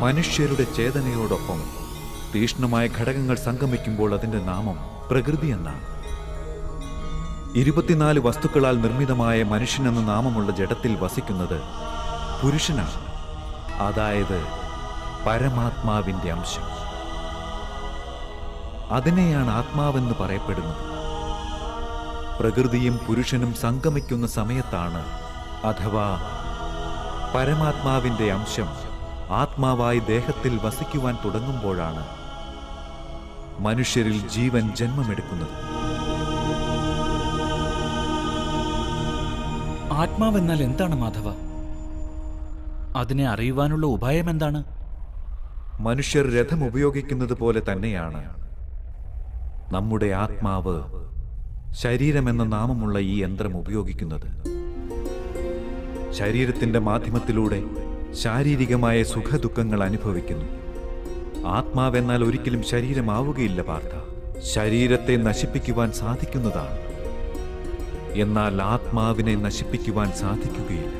മനുഷ്യരുടെ ചേതനയോടൊപ്പം തീഷ്ണമായ ഘടകങ്ങൾ സംഗമിക്കുമ്പോൾ അതിന്റെ നാമം പ്രകൃതി എന്നാണ്. ഇരുപത്തിനാല് വസ്തുക്കളാൽ നിർമ്മിതമായ മനുഷ്യനെന്ന നാമമുള്ള ജഡത്തിൽ വസിക്കുന്നത് പുരുഷനാണ്. അതായത് പരമാത്മാവിന്റെ അംശം. അതിനെയാണ് ആത്മാവെന്ന് പറയപ്പെടുന്നത്. പ്രകൃതിയും പുരുഷനും സംഗമിക്കുന്ന സമയത്താണ് അഥവാ പരമാത്മാവിന്റെ അംശം ആത്മാവായി ദേഹത്തിൽ വസിക്കുവാൻ തുടങ്ങുമ്പോഴാണ് മനുഷ്യരിൽ ജീവൻ ജന്മമെടുക്കുന്നത്. ആത്മാവെന്നാൽ എന്താണ് മാധവ? അതിനെ അറിയുവാനുള്ള ഉപായം എന്താണ്? മനുഷ്യർ രഥം ഉപയോഗിക്കുന്നത് പോലെ തന്നെയാണ്. നമ്മുടെ ആത്മാവ് ശരീരമെന്ന നാമമുള്ള ഈ യന്ത്രം ഉപയോഗിക്കുന്നത്. ശരീരത്തിന്റെ മാധ്യമത്തിലൂടെ ശാരീരികമായ സുഖദുഃഖങ്ങൾ അനുഭവിക്കുന്നു. ആത്മാവെന്നാൽ ഒരിക്കലും ശരീരമാവുകയില്ല പാർത്ഥ. ശരീരത്തെ നശിപ്പിക്കുവാൻ സാധിക്കുന്നതാണ്. എന്നാൽ ആത്മാവിനെ നശിപ്പിക്കുവാൻ സാധിക്കുകയില്ല.